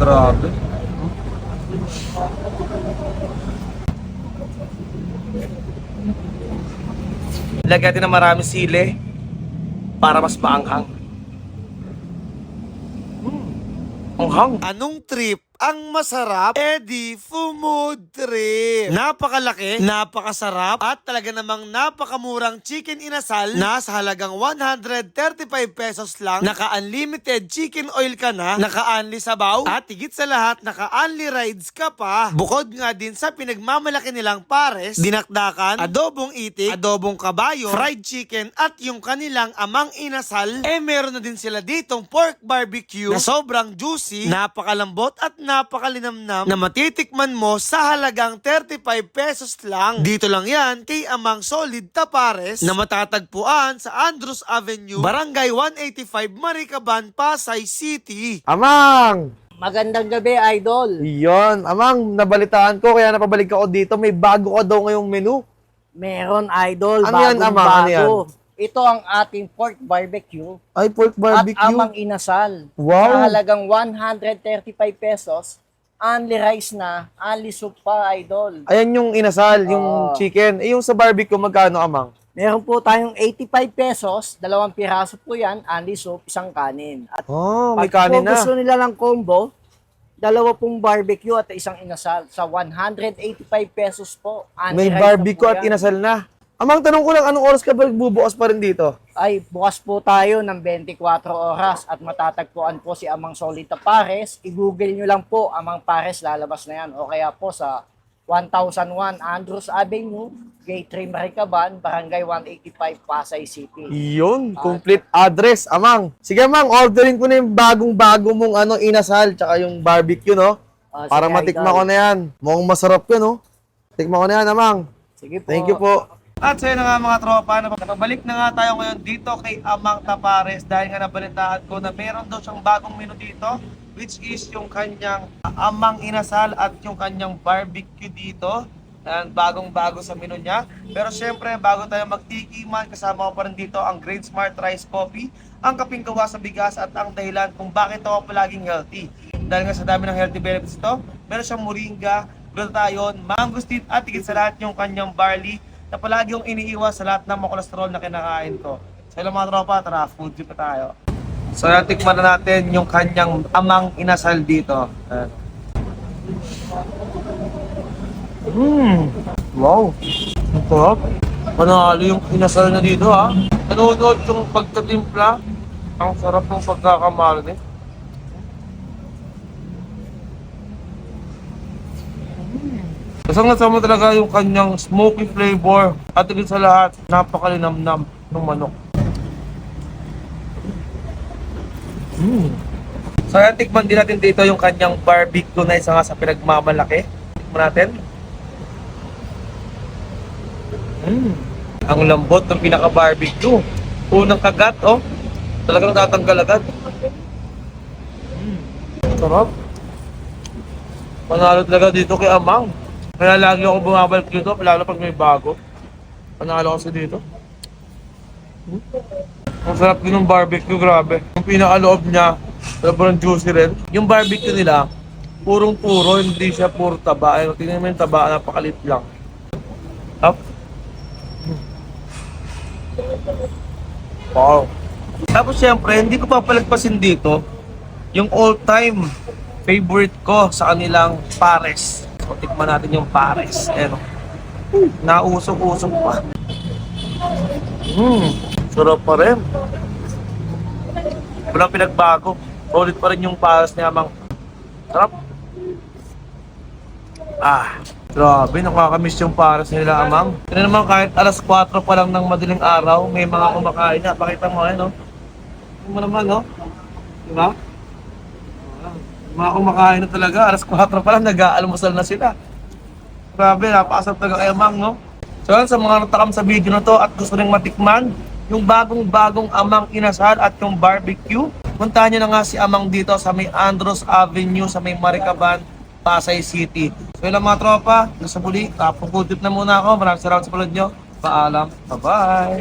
Grabe. Lagyan natin ng maraming sili para mas maanghang. Anghang. Anong trip ang masarap? Eddie Food Trip. Napakalaki, napakasarap, at talaga namang napakamurang chicken inasal na sa halagang 135 pesos lang. Naka-unlimited chicken oil ka na, naka-unli sabaw, at higit sa lahat, naka-unli rides ka pa. Bukod nga din sa pinagmamalaki nilang pares, dinakdakan, adobong itik, adobong kabayo, fried chicken, at yung kanilang amang inasal, eh meron na din sila ditong pork barbecue na sobrang juicy, napakalambot at napakalinamnam na matitikman mo sa halagang 35 pesos lang. Dito lang yan kay Amang Solid Tapares na matatagpuan sa Andros Avenue, Barangay 185, Maricaban, Pasay City. Amang! Magandang gabi, Idol. Yon, Amang, nabalitaan ko kaya napabalik ako dito. May bago ka daw ngayong menu. Meron, Idol. Ano yan, bagong Amang? Ano bago. Ito ang ating pork barbecue Ay, pork barbecue. at amang inasal. Wow. Sa halagang 135 pesos, only rice na, only soup pa, Idol. Ayan yung inasal, yung Oo. chicken. Eh, yung sa barbecue, magkano, Amang? Meron po tayong 85 pesos, dalawang piraso po yan, only soup, isang kanin. At Oh, may pag kanin po na. gusto nila ng combo, dalawa pong barbecue at isang inasal sa 185 pesos po. Only May barbecue po at inasal na. Amang, tanong ko lang, anong oras ka ba bubukas pa rin dito? Ay bukas po tayo ng 24 oras at matatagpuan po si Amang Solita Pares. I-google nyo lang po Amang Pares, lalabas na yan. O kaya po sa 1001 Andrews Avenue, Gate 3 Maricaban, Barangay 185, Pasay City. Yun, complete address, Amang. Sige, Amang, orderin ko na yung bagong-bago mong ano, inasal, tsaka yung barbecue, no? Ah, Para sige, matikma Idol. ko na yan. Mukhang masarap yun, no? Tikma ko na yan, Amang. Sige po. Thank you po. At sa na nga mga tropa, napabalik na nga tayo ngayon dito kay Amang Tapares dahil nga nabalitaan ko na meron daw siyang bagong menu dito which is yung kanyang amang inasal at yung kanyang barbecue dito. Ayan, bagong-bago sa menu niya. Pero syempre, bago tayo magtikiman, kasama ko pa rin dito ang Great Smart Rice Coffee, ang kaping gawa sa bigas at ang dahilan kung bakit ako palaging healthy. Dahil nga sa dami ng healthy benefits ito, meron siyang moringa, glutathione, mangosteen at higit sa lahat yung kanyang barley na palagi yung iniiwas sa lahat ng mga kolesterol na kinakain ko. Sa ilang mga tropa, tara, food trip pa tayo. So, natikman na natin yung kanyang amang inasal dito. Mmm! Wow! Ang sarap! Panalo yung inasal na dito ha. Nanonood yung pagkatimpla. Ang sarap ng pagkakamalo din. Kasama sama talaga yung kanyang smoky flavor at higit sa lahat, napakalinamnam ng manok. Mm. So ayan, tikman din natin dito yung kanyang barbecue na isa nga sa pinagmamalaki. Tikman natin. Mm. Ang lambot ng pinaka-barbecue. Unang kagat, oh. Talagang tatanggal agad. Mm. Sarap. Panalo talaga dito kay Amang. Kaya lagi ako bumabalik dito, lalo pag may bago. Panalo kasi dito. Hmm? Ang sarap din ng barbecue, grabe. Yung pinakaloob niya, sobrang juicy rin. Yung barbecue nila, purong puro, hindi siya puro taba. Ayun, tingnan mo yung taba, napakalit lang. Up. Wow. Tapos syempre, hindi ko papalagpasin dito yung all-time favorite ko sa kanilang pares. So, tikman natin yung pares. Ayan. oh. Nausok-usok pa. Mmm, sarap pa rin. Walang pinagbago. Solid pa rin yung pares niya, mang. Sarap. Ah, grabe, nakakamiss yung pares nila, amang. Ito naman kahit alas 4 pa lang ng madaling araw, may mga kumakain na. Pakita mo, ano? Tingnan mo naman, no? Diba? Mga kumakain na talaga, alas 4 pa lang, nag-aalmusal na sila. Grabe, napakasarap talaga kay Amang, no? So yan, sa mga natakam sa video na to at gusto rin matikman, yung bagong-bagong Amang Inasal at yung barbecue, puntahan nyo na nga si Amang dito sa may Andros Avenue, sa may Maricaban, Pasay City. So yun lang mga tropa, nasa muli, kapag na muna ako. Maraming salamat sa panood nyo. Paalam. Bye-bye!